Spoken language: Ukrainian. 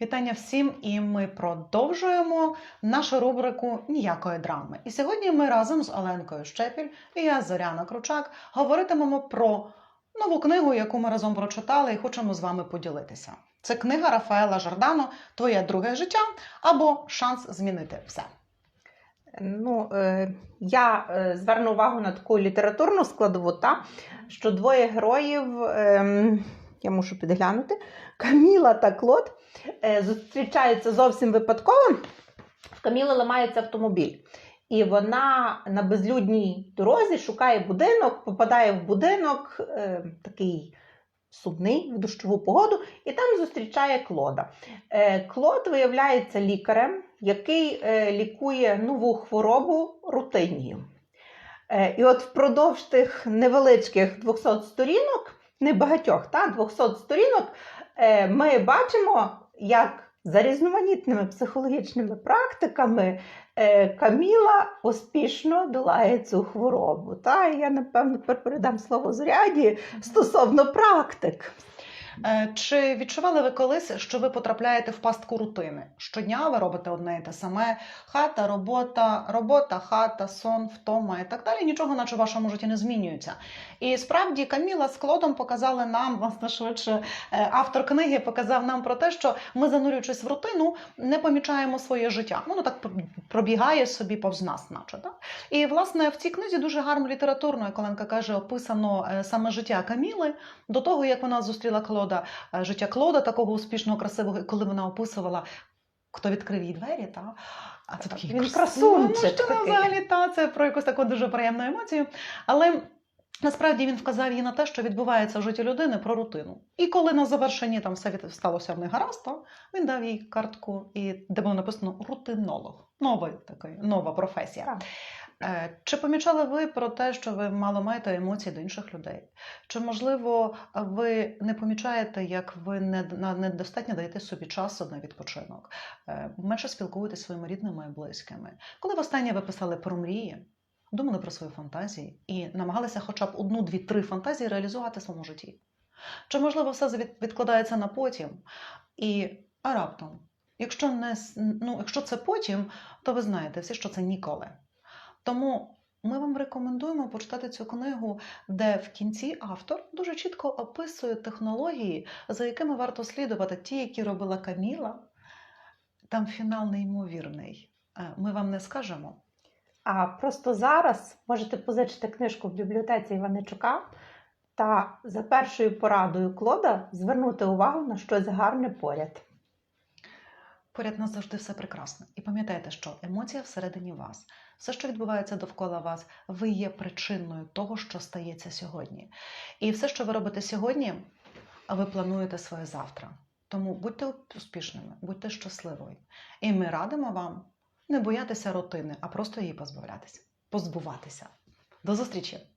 Вітання всім, і ми продовжуємо нашу рубрику Ніякої драми. І сьогодні ми разом з Оленкою Щепіль і я, Зоряна Кручак, говоритимемо про нову книгу, яку ми разом прочитали і хочемо з вами поділитися. Це книга Рафаела Жордано Твоє друге життя або Шанс змінити все. Ну, е, я е, зверну увагу на таку літературну складову, та, що двоє героїв, е, я мушу підглянути, Каміла та Клод зустрічаються зовсім випадково. В Каміли ламається автомобіль. І вона на безлюдній дорозі шукає будинок, попадає в будинок е, такий сумний в дощову погоду, і там зустрічає Клода. Е, Клод виявляється лікарем, який е, лікує нову хворобу рутинію. Е, І от впродовж тих невеличких 200 сторінок, небагатьох, та, 200 сторінок, е, ми бачимо, як за різноманітними психологічними практиками е, Каміла успішно долає цю хворобу. Та? Я, напевно, тепер передам слово зряді стосовно практик. Е, Чи відчували ви колись, що ви потрапляєте в пастку рутини? Щодня ви робите одне і те саме: хата, робота, робота, хата, сон, втома і так далі. Нічого, наче в вашому житті не змінюється. І справді Каміла з Клодом показали нам, власне, швидше, е, автор книги показав нам про те, що ми, занурюючись в рутину, не помічаємо своє життя. Воно так пробігає собі повз нас, наче. Так? І, власне, в цій книзі дуже гарно літературно, як Оленка каже, описано е, саме життя Каміли до того, як вона зустріла Клода, е, життя Клода, такого успішного, красивого, і коли вона описувала, хто відкрив їй двері, та? а це такий Він красунчик такий. взагалі, та, це про якусь таку дуже приємну емоцію. Але насправді він вказав їй на те, що відбувається в житті людини про рутину. І коли на завершенні там все сталося в них гаразд, то він дав їй картку, і де було написано рутинолог. Новий такий, нова професія. Так. Е, Чи помічали ви про те, що ви мало маєте емоцій до інших людей? Чи можливо ви не помічаєте, як ви недостатньо даєте собі часу на відпочинок? Е, Менше спілкуєтесь зі своїми рідними і близькими? Коли востаннє ви писали про мрії, думали про свої фантазії і намагалися хоча б одну, дві, три фантазії реалізувати в своєму житті? Чи можливо все відкладається на потім? І а раптом, якщо не ну, якщо це потім, то ви знаєте всі, що це ніколи. Тому ми вам рекомендуємо почитати цю книгу, де в кінці автор дуже чітко описує технології, за якими варто слідувати, ті, які робила Каміла. Там фінал неймовірний. Е, Ми вам не скажемо. А просто зараз можете позичити книжку в бібліотеці Іваничука та за першою порадою Клода звернути увагу на щось гарне поряд. Поряд нас завжди все прекрасно. І пам'ятайте, що емоція всередині вас, все, що відбувається довкола вас, ви є причиною того, що стається сьогодні. І все, що ви робите сьогодні, ви плануєте своє завтра. Тому будьте успішними, будьте щасливою. І ми радимо вам не боятися рутини, а просто її позбавлятися, позбуватися. До зустрічі!